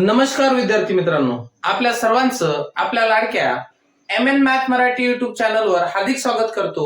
नमस्कार विद्यार्थी मित्रांनो. आपल्या सर्वांचं आपल्या लाडक्या M N math Marathi YouTube चॅनलवर हार्दिक स्वागत करतो.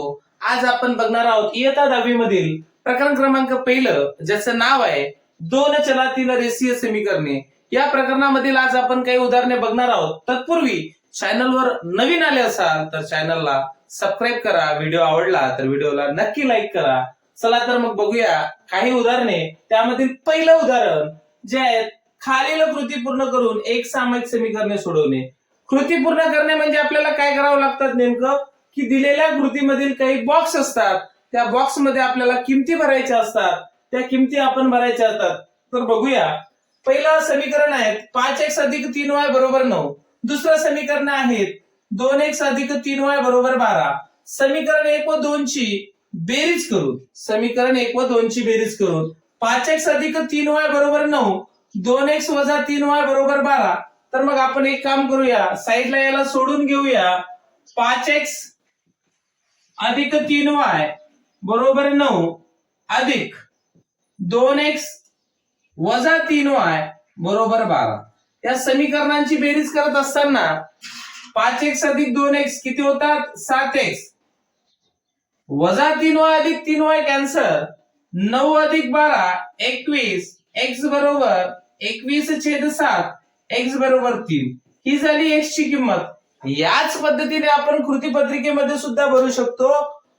आज आपण बघणार आहोत इयत्ता दहावी मधील प्रकरण क्रमांक पहिलं ज्याचं नाव आहे दोन चलातील रेसीय समीकरणे. या प्रकरणामधील आज आपण काही उदाहरणे बघणार आहोत. तत्पूर्वी चॅनलवर नवीन आले असाल तर चॅनलला सबस्क्राईब करा. व्हिडिओ आवडला तर व्हिडिओला नक्की लाईक करा. चला तर मग बघूया काही उदाहरणे. त्यामधील पहिलं उदाहरण जे आहेत खालील कृती पूर्ण करून एक सामायिक समीकरणे सोडवणे. कृती पूर्ण करणे म्हणजे आपल्याला काय करावं लागतात नेमकं? की दिलेल्या कृतीमधील काही बॉक्स असतात. त्या बॉक्समध्ये आपल्याला किमती भरायच्या असतात. त्या किमती आपण भरायच्या असतात. तर बघूया. पहिलं समीकरण आहे पाच एक्स अधिक तीन वाय बरोबर नऊ. दुसरं समीकरण आहेत. दोन एक्स अधिक तीन वाय बरोबर बारा. समीकरण एक व दोनची बेरीज करून समीकरण एक व दोनची बेरीज करून पाच एक्स अधिक तीन वाय बरोबर नऊ. दोन एक्स वजा तीन वाय बरोबर बारा. तर मग आपण एक काम करूया. साईडला याला सोडून घेऊया. पाच एक्स अधिक तीन वाय बरोबर नऊ अधिक दोन एक्स वजा तीन वाय बरोबर बारा. या समीकरणांची बेरीज करत असताना पाच एक्स अधिक दोन एक्स किती होतात? सात एक्स. वजा तीन वाय अधिक तीन वाय कॅन्सर नऊ अधिक बारा एकवीस. एक्स बरोबर एकवीस छेद सात एक्स बरोबर तीन. ही झाली एक्स ची किंमत. याच पद्धतीने आपण कृती पत्रिकेमध्ये सुद्धा भरू शकतो.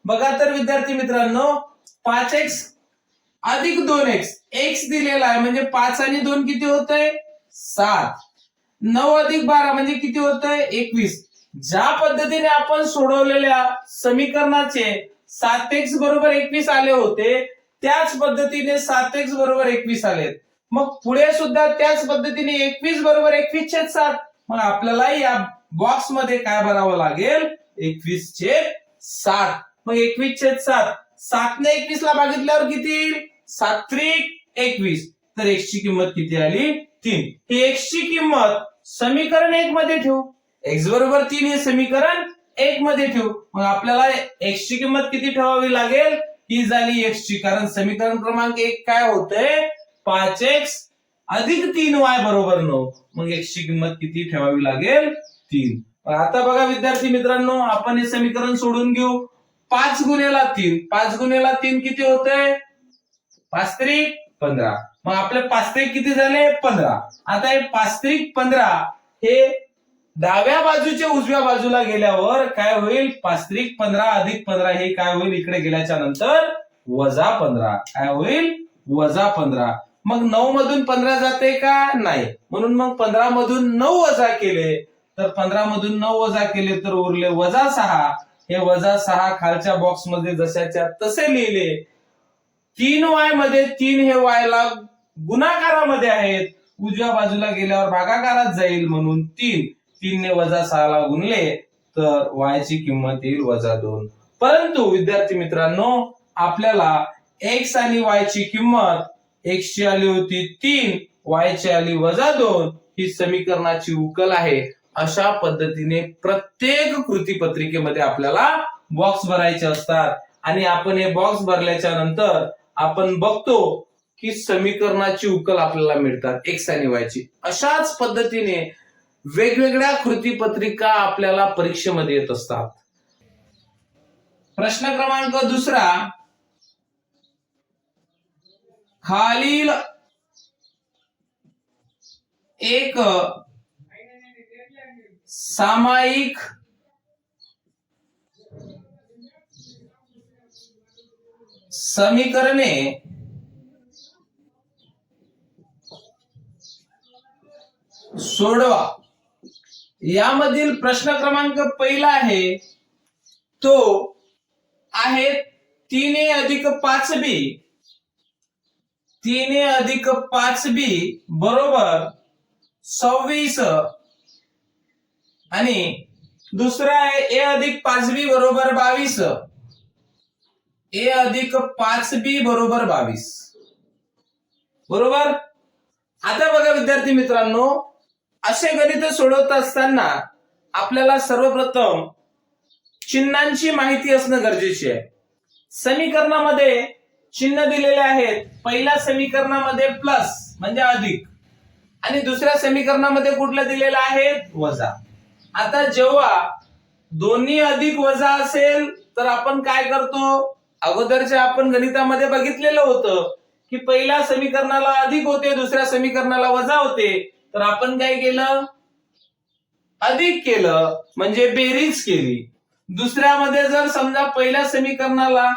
बघा तर विद्यार्थी मित्रांनो पाच एक्स अधिक दोन एक्स एक्स दिलेला आहे म्हणजे पाच आणि दोन किती होत आहे सात. नऊ अधिक बारा म्हणजे किती होत आहे एकवीस. ज्या पद्धतीने आपण सोडवलेल्या समीकरणाचे सात एक्स बरोबर एकवीस आले होते त्याच पद्धतीने सात एक्स बरोबर एकवीस आलेत. मग पुढे सुद्धा त्याच पद्धतीने एकवीस बरोबर एकवीस छेद सात. मग आपल्याला या बॉक्समध्ये काय भरावं लागेल? एकवीस छेद सात. मग एकवीस छेद सात. सातने एकवीस ला भागितल्यावर किती येईल? सात त्रिक एकवीस. तर एक्सची किंमत किती आली? तीन. ही एक्सची किंमत समीकरण एक मध्ये ठेवू. एक्स बरोबर तीन हे समीकरण एक मध्ये ठेवू. मग आपल्याला एक्सची किंमत किती ठेवावी लागेल? ही झाली एक्सची कारण समीकरण क्रमांक एक काय होतंय? पाच एक्स अधिक तीन वाय बरोबर नऊ. मग एक्सची किंमत किती ठेवावी लागेल? तीन. आता बघा विद्यार्थी मित्रांनो आपण हे समीकरण सोडून घेऊ. पाच गुन्हेला तीन. पाच गुन्हेला तीन किती होतंय पाच त्रिक पंधरा. मग आपले पाच त्रिक किती झाले? पंधरा. आता हे पाच त्रिक पंधरा हे डाव्या बाजूच्या उजव्या बाजूला गेल्यावर काय होईल? पाच त्रिक पंधरा अधिक पंधरा हे काय होईल? इकडे गेल्याच्यानंतर वजा पंधरा. काय होईल? वजा पंधरा. मग नऊ मधून पंधरा जाते का? नाही. म्हणून मग पंधरा मधून नऊ वजा केले. तर पंधरा मधून नऊ वजा केले तर उरले वजा सहा. हे वजा सहा खालच्या बॉक्समध्ये जशाच्या तसे लिहिले. तीन वायमध्ये तीन हे वायला गुणाकारामध्ये आहेत. उजव्या बाजूला गेल्यावर भागाकारात जाईल म्हणून तीन. तीनने वजा सहाला गुणले तर वायची किंमत येईल वजा दोन. परंतु विद्यार्थी मित्रांनो आपल्याला एक्स आणि वाय ची किंमत एक्सची आली होती तीन वाय ची आली वजा दोन ही समीकरणाची उकल आहे. अशा पद्धतीने प्रत्येक कृती पत्रिकेमध्ये आपल्याला बॉक्स भरायचे असतात. आणि आपण हे बॉक्स भरल्याच्या नंतर आपण बघतो की समीकरणाची उकल आपल्याला मिळतात एक्स आणि वायची. अशाच पद्धतीने वेगवेगळ्या कृती पत्रिका आपल्याला परीक्षेमध्ये येत असतात. प्रश्न क्रमांक दुसरा खालील एक सामायिक समीकरणे सोडवा. यामधील प्रश्न क्रमांक पहिला आहे तो आहे तीन ए अधिक पाच बी. तीन ए अधिक पाच बी बरोबर सव्वीस. आणि दुसरा आहे ए अधिक पाच बी बरोबर बावीस. ए अधिक पाच बी बरोबर बावीस. बरोबर? आता बघा विद्यार्थी मित्रांनो असे गणित सोडवत असताना आपल्याला सर्वप्रथम चिन्हांची माहिती असणं गरजेचे आहे. समीकरणामध्ये चिन्ह दिलेले आहेत. पहिल्या समीकरणामध्ये प्लस म्हणजे अधिक. आणि दुसऱ्या समीकरणामध्ये कुठलं दिलेलं आहे? वजा. आता जेव्हा दोन्ही अधिक वजा असेल तर आपण काय करतो? अगोदरच्या आपण गणितामध्ये बघितलेलं होतं की पहिल्या समीकरणाला अधिक होते दुसऱ्या समीकरणाला वजा होते. तर आपण काय केलं? अधिक केलं म्हणजे बेरीज केली. दुसऱ्यामध्ये जर समजा पहिल्या समीकरणाला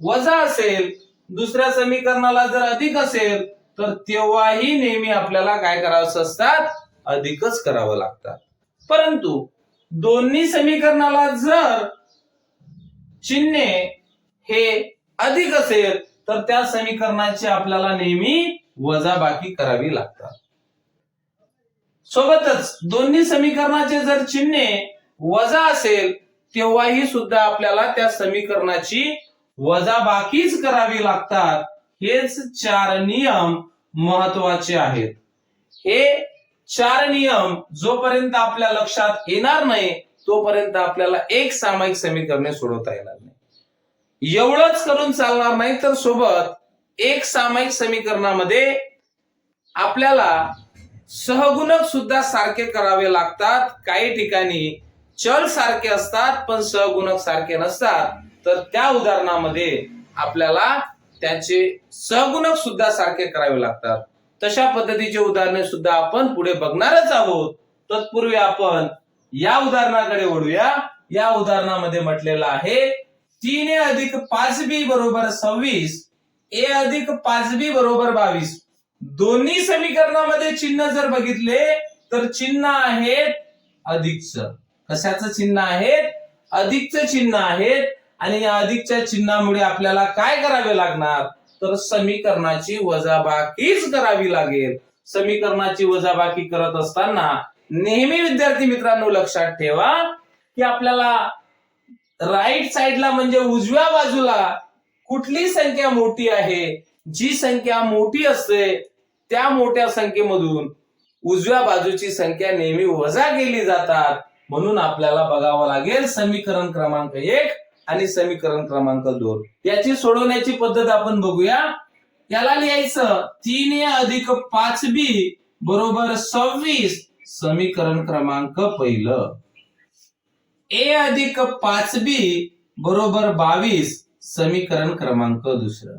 वजा असेल दुसऱ्या समीकरणाला जर अधिक असेल तर तेव्हाही नेहमी आपल्याला काय करावं असतात? अधिकच करावं लागतात. परंतु दोन्ही समीकरणाला जर चिन्हे हे अधिक असेल तर त्या समीकरणाची आपल्याला नेहमी वजाबाकी करावी लागतात. सोबतच दोन्ही समीकरणाचे जर चिन्हे वजा असेल तेव्हाही सुद्धा आपल्याला त्या समीकरणाची वजाबाकीच करावी लागतात हेच चार नियम महत्त्वाचे आहेत. हे चार नियम जोपर्यंत आपल्या लक्षात येणार नाही तोपर्यंत आपल्याला एक सामायिक समीकरणे सोडवता येणार नाही. एवढंच करून चालणार नाही तर सोबत एक सामायिक समीकरणामध्ये आपल्याला सहगुणक सुद्धा सारखे करावे लागतात. काही ठिकाणी चल सारखे असतात पण सहगुणक सारखे नसतात. तर त्या उदाहरणामध्ये आपल्याला त्याचे सहगुणक सुद्धा सारखे करावे लागतात. तशा पद्धतीचे उदाहरणे सुद्धा आपण पुढे बघणारच आहोत. तत्पूर्वी आपण या उदाहरणाकडे वळूया. या उदाहरणामध्ये म्हटलेलं आहे तीन ए अधिक पाच बी बरोबर सव्वीस ए अधिक पाच बी बरोबर बावीस. दोन्ही समीकरणामध्ये चिन्ह जर बघितले तर चिन्ह आहेत अधिकच. कशाचं चिन्ह आहेत? अधिकचं चिन्ह आहेत आणि या अधिकच्या चिन्हामुळे आपल्याला काय करावे लागणार? तर समीकरणाची वजाबाकीच करावी लागेल. समीकरणाची वजाबाकी करत असताना नेहमी विद्यार्थी मित्रांनो लक्षात ठेवा की आपल्याला राईट साइडला म्हणजे उजव्या बाजूला कुठली संख्या मोठी आहे? जी संख्या मोठी असते त्या मोठ्या संख्येमधून उजव्या बाजूची संख्या नेहमी वजा केली जातात. म्हणून आपल्याला बघावं लागेल समीकरण क्रमांक एक. आणि समीकरण क्रमांक दोन. याची सोडवण्याची पद्धत आपण बघूया. याला लिहायचं तीन ए अधिक पाच बी बरोबर सव्वीस समीकरण क्रमांक पहिलं. ए अधिक पाच बी बरोबर बावीस समीकरण क्रमांक दुसरं.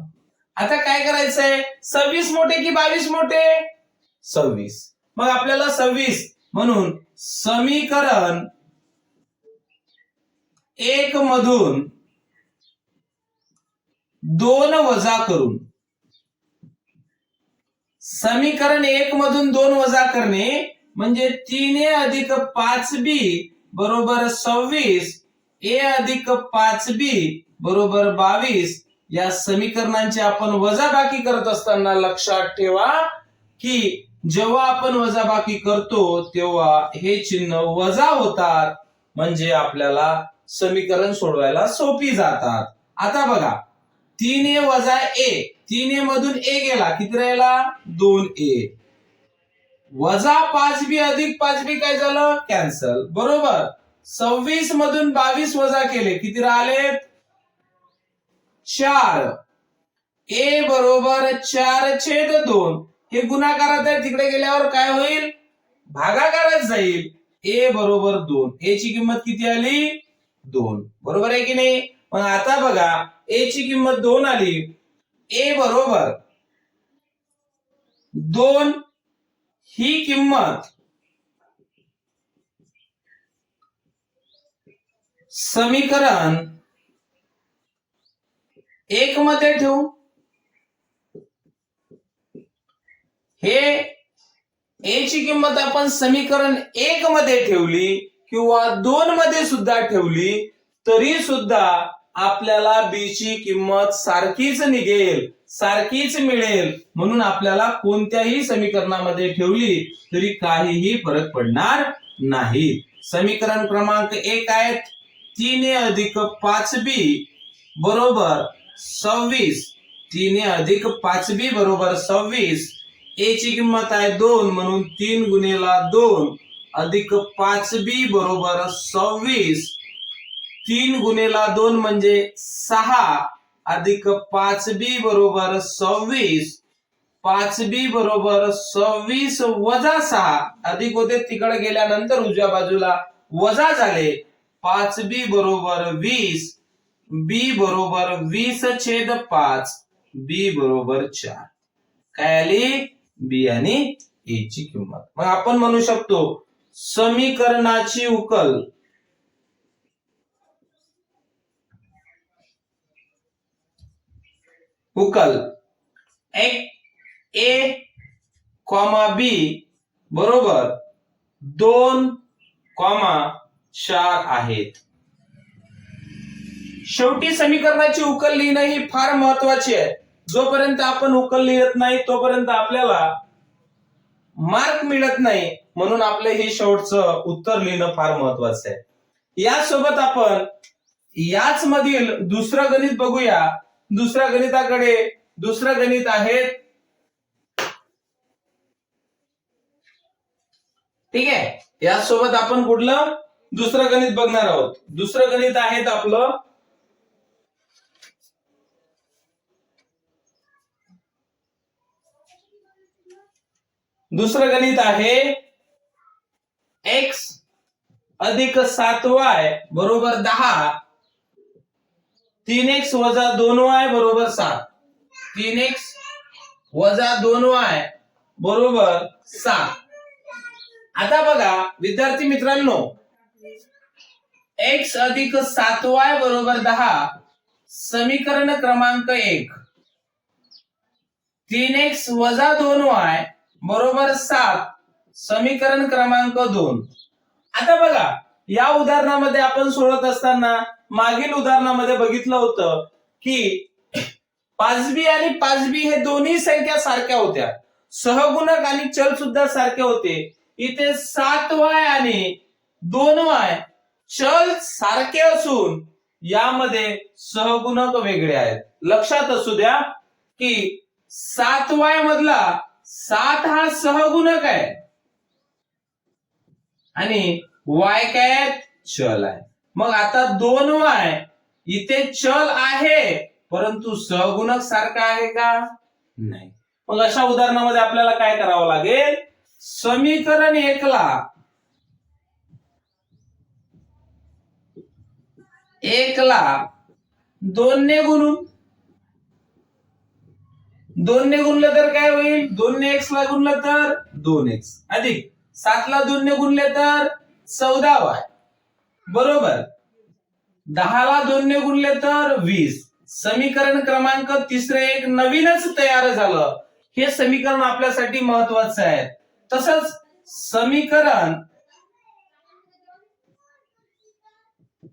आता काय करायचंय? सव्वीस मोठे की बावीस मोठे? सव्वीस. मग आपल्याला सव्वीस म्हणून समीकरण एक मधून दोन वजा करून. समीकरण एक मधून दोन वजा करणे म्हणजे तीन ए अधिक पाच बी बरोबर सव्वीस ए अधिक पाच बी बरोबर बावीस. या समीकरणांची आपण वजाबाकी करत असताना लक्षात ठेवा की जेव्हा आपण वजाबाकी करतो तेव्हा हे चिन्ह वजा होतात. म्हणजे आपल्याला समीकरण सोडवायला सोपी जातात. आता बघा तीन ए वजा ए तीन ए मधून ए गेला किती राहिला? दोन ए. वजा पाच बी अधिक पाच बी काय झालं? कॅन्सल बरोबर? सव्वीस मधून बावीस वजा केले किती राहिले? चार. ए बरोबर चार छेद दोन. हे गुणाकारात आहे तिकडे गेल्यावर काय होईल? भागाकारात जाईल. ए बरोबर दोन. ए ची किंमत किती आली? दोन. बरोबर आहे की नाही? मग आता बघा ए ची किंमत दोन आली. ए बरोबर दोन ही किंमत समीकरण एक मध्ये ठेवू. हे ए ची किंमत आपण समीकरण एक मध्ये ठेवली. किंवा दोन मध्ये सुद्धा ठेवली तरी सुद्धा आपल्याला बी ची किंमत सारखीच निघेल सारखीच मिळेल. म्हणून आपल्याला कोणत्याही समीकरणामध्ये ठेवली तरी काहीही फरक पडणार नाही. समीकरण क्रमांक एक आहेत तीन अधिक पाच बी बरोबर सव्वीस. तीन अधिक पाच बी बरोबर सव्वीस. ए ची किंमत आहे दोन म्हणून तीन गुणेला दोन. अधिक पाच बी बरोबर सव्वीस. तीन गुणेला दोन म्हणजे सहा. अधिक पाच बी बरोबर सव्वीस. पाच बी बरोबर सव्वीस वजा सहा. अधिक होते तिकडे गेल्यानंतर उजव्या बाजूला वजा झाले. पाच बी बरोबर वीस. बी बरोबर वीस छेद पाच. बी बरोबर चार. काय आली? बी आणि ए ची किंमत. मग आपण म्हणू शकतो समीकरणाची उकल. उकल. एक ए कॉमा बी बरोबर दोन कॉमा चार आहेत. शेवटी समीकरणाची उकल लिहिणं ही फार महत्वाची आहे. जोपर्यंत आपण उकल लिहित नाही तोपर्यंत आपल्याला मार्क मिळत नाही. म्हणून आपलं हे शेवटचं उत्तर लिहिणं फार महत्वाचं आहे. यासोबत आपण याच मधील दुसरं गणित बघूया. दुसऱ्या गणिताकडे दुसरं गणित आहे. ठीक आहे? यासोबत आपण कुठलं? दुसरं गणित बघणार आहोत. दुसरं गणित आहे आपलं दुसरं गणित आहे एक्स अधिक सात वाय बरोबर दहा. तीन एक्स वजा दोन वाय बरोबर सात. तीन एक्स वजा दोन वाय बरोबर सात. आता बघा विद्यार्थी मित्रांनो एक्स अधिक सात वाय बरोबर दहा समीकरण क्रमांक एक. तीन एक्स वजा दोन वाय बरोबर सात. समीकरण क्रमांक दोन. आता बघा या उदाहरणामध्ये आपण सोडत असताना मागील उदाहरणामध्ये बघितलं होतं की पाचबी आणि पाचबी हे दोन्ही संख्या सारख्या होत्या. सहगुणक आणि चल सुद्धा सारखे होते. इथे सात वाय आणि दोन वाय चल सारखे असून यामध्ये सहगुणक वेगळे आहेत. लक्षात असू द्या की सात वाय मधला सात हा सहगुणक आहे. आणि वाय काय चल आहे. मग आता दोन वाय. इथे चल आहे परंतु सहगुणक सारखा आहे का? नाही. मग अशा उदाहरणामध्ये आपल्याला काय करावं लागेल? समीकरण एकला. एकला दोनने गुणून. दोनने गुणलं तर काय होईल? दोनने एक्स ला गुणलं तर दोन एक्स. अधिक. सातला दोनने गुणले तर चौदा वाय. बरोबर. दहाला दोनने गुणले तर वीस. समीकरण क्रमांक तिसरे एक नवीनच तयार झालं. हे समीकरण आपल्यासाठी महत्वाचं आहे. तसंच समीकरण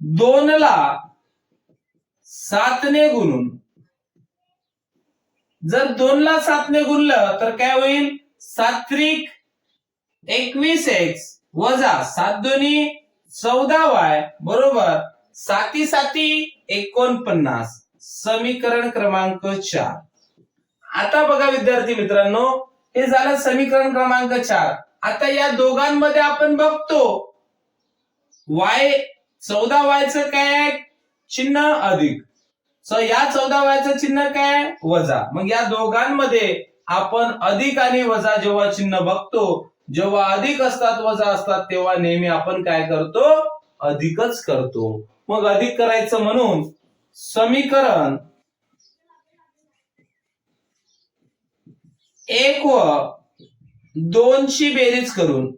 दोनला सातने गुणून. जर दोनला सातने गुणलं तर काय होईल? सात्विक एकवीस एक्स वजा सात दोन्ही चौदा वाय बरोबर साती साती एकोणपन्नास. समीकरण क्रमांक चार. आता बघा विद्यार्थी मित्रांनो हे झालं समीकरण क्रमांक चार. आता या दोघांमध्ये आपण बघतो वाय चौदा वायचं काय चिन्ह अधिक. सो या चौदा वायचं चिन्ह काय वजा. मग या दोघांमध्ये आपण अधिक आणि वजा जेव्हा चिन्ह बघतो जेव्हा अधिक असतात वजा असतात तेव्हा नेहमी आपण काय करतो? अधिकच करतो. मग अधिक करायचं म्हणून समीकरण एक व दोनची बेरीज करून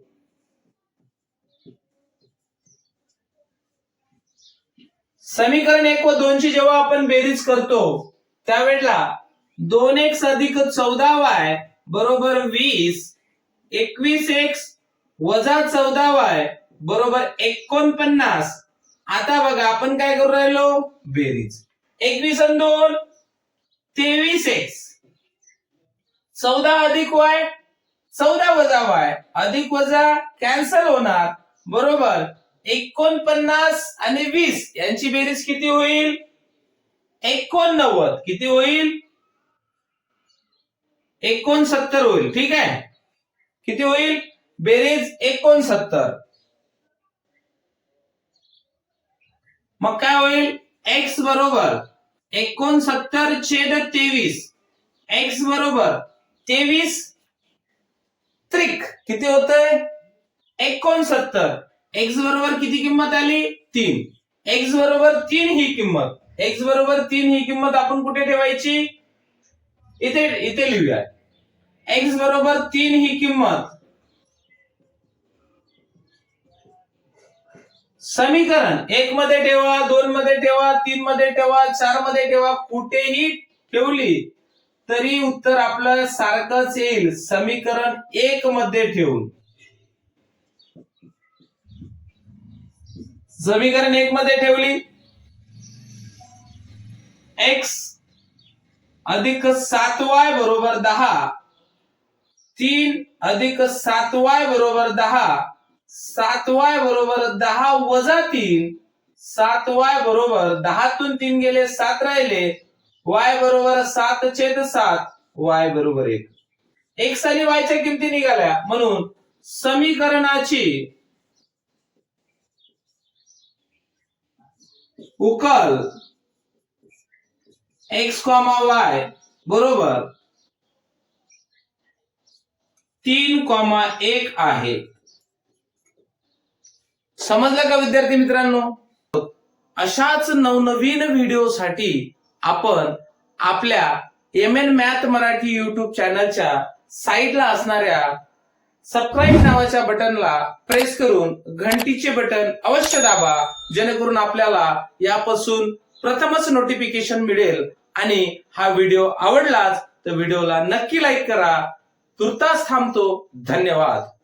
समीकरण एक व दोनची जेव्हा आपण बेरीज करतो त्यावेळेला दोन एक अधिक चौदा वाय बरोबर वीस एकवीस एक्स वजा चौदा वाय बरोबर एकोणपन्नास. आता बघा आपण काय करू राहिलो? बेरीज. एकवीस आणि दोन तेवीस एक्स चौदा अधिक वाय चौदा वजा वाय अधिक वजा कॅन्सल होणार. बरोबर एकोणपन्नास आणि वीस. यांची बेरीज किती होईल? एकोणनव्वद. किती होईल? एकोणसत्तर होईल. ठीक आहे? किती होईल? बेरीज एकोणसत्तर. मग काय होईल? एक्स बरोबर एकोणसत्तर छेद तेवीस. एक्स बरोबर तेवीस त्रिक. किती होतंय? एकोणसत्तर. एक्स बरोबर किती किंमत आली? तीन. एक्स बरोबर तीन ही किंमत. एक्स बरोबर तीन ही किंमत आपण कुठे ठेवायची? इथे इथे लिहूया. एक्स बरोबर तीन ही किंमत. समीकरण एक मध्ये ठेवा दोन मध्ये ठेवा तीन मध्ये ठेवा चारमध्ये ठेवा कुठेही ठेवली तरी उत्तर आपलं सारखंच येईल. समीकरण एक मध्ये ठेवून. समीकरण एक मध्ये ठेवली. एक्स अधिक सात वाय बरोबर दहा. तीन अधिक सात वाय बरोबर दहा. सात वाय बरोबर दहा वजा तीन. सात वाय बरोबर दहातून तीन गेले सात राहिले. वाय बरोबर सात छेद सात वाय बरोबर एक. एक साली वायच्या किमती निघाल्या. म्हणून समीकरणाची उकल एक्स कॉमा वाय बरोबर. तीन कॉमा एक आहे. समजलं का विद्यार्थी मित्रांनो? अशाच नवनवीन व्हिडिओसाठी आपण आपल्या M N math Marathi YouTube चॅनलच्या साईडला असणाऱ्या सबस्क्राईब नावाच्या बटनला प्रेस करून घंटीचे बटन अवश्य दाबा जेणेकरून आपल्याला यापासून प्रथमच नोटिफिकेशन मिळेल आणि हा व्हिडिओ आवडलाच तर व्हिडिओला नक्की लाईक करा. तुर्तास थांबतो. धन्यवाद.